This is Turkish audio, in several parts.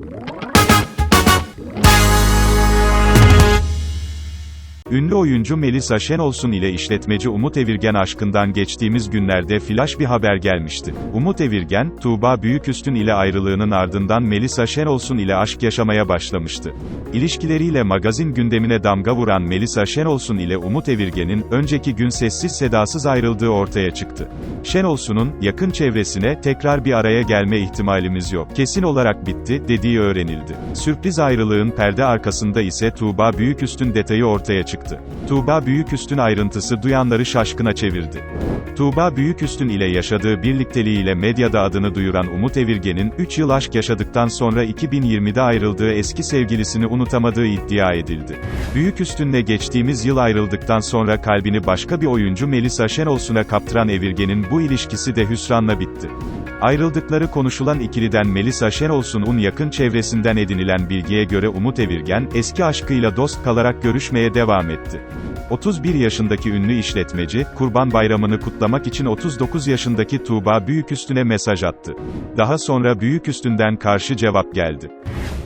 you Ünlü oyuncu Melisa Şenolsun ile işletmeci Umut Evirgen aşkından geçtiğimiz günlerde flash bir haber gelmişti. Umut Evirgen, Tuğba Büyüküstün ile ayrılığının ardından Melisa Şenolsun ile aşk yaşamaya başlamıştı. İlişkileriyle magazin gündemine damga vuran Melisa Şenolsun ile Umut Evirgen'in, önceki gün sessiz sedasız ayrıldığı ortaya çıktı. Şenolsun'un, yakın çevresine, tekrar bir araya gelme ihtimalimiz yok, kesin olarak bitti, dediği öğrenildi. Sürpriz ayrılığın perde arkasında ise Tuğba Büyüküstün detayı ortaya çıktı. Tuğba Büyüküstün ayrıntısı duyanları şaşkına çevirdi. Tuğba Büyüküstün ile yaşadığı birlikteliğiyle medyada adını duyuran Umut Evirgen'in, 3 yıl aşk yaşadıktan sonra 2020'de ayrıldığı eski sevgilisini unutamadığı iddia edildi. Büyüküstün'le geçtiğimiz yıl ayrıldıktan sonra kalbini başka bir oyuncu Melisa Şenolsun'a kaptıran Evirgen'in bu ilişkisi de hüsranla bitti. Ayrıldıkları konuşulan ikiliden Melisa Şenolsun'un yakın çevresinden edinilen bilgiye göre Umut Evirgen, eski aşkıyla dost kalarak görüşmeye devam etti. 31 yaşındaki ünlü işletmeci, Kurban Bayramı'nı kutlamak için 39 yaşındaki Tuğba Büyüküstün'e mesaj attı. Daha sonra Büyüküstün'den karşı cevap geldi.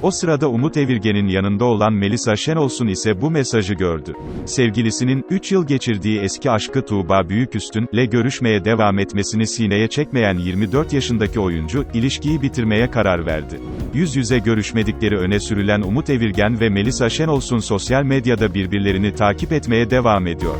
O sırada Umut Evirgen'in yanında olan Melisa Şenolsun ise bu mesajı gördü. Sevgilisinin, 3 yıl geçirdiği eski aşkı Tuğba Büyüküstün, ile görüşmeye devam etmesini sineye çekmeyen 24 yaşındaki oyuncu, ilişkiyi bitirmeye karar verdi. Yüz yüze görüşmedikleri öne sürülen Umut Evirgen ve Melisa Şenolsun sosyal medyada birbirlerini takip etmeye devam ediyor.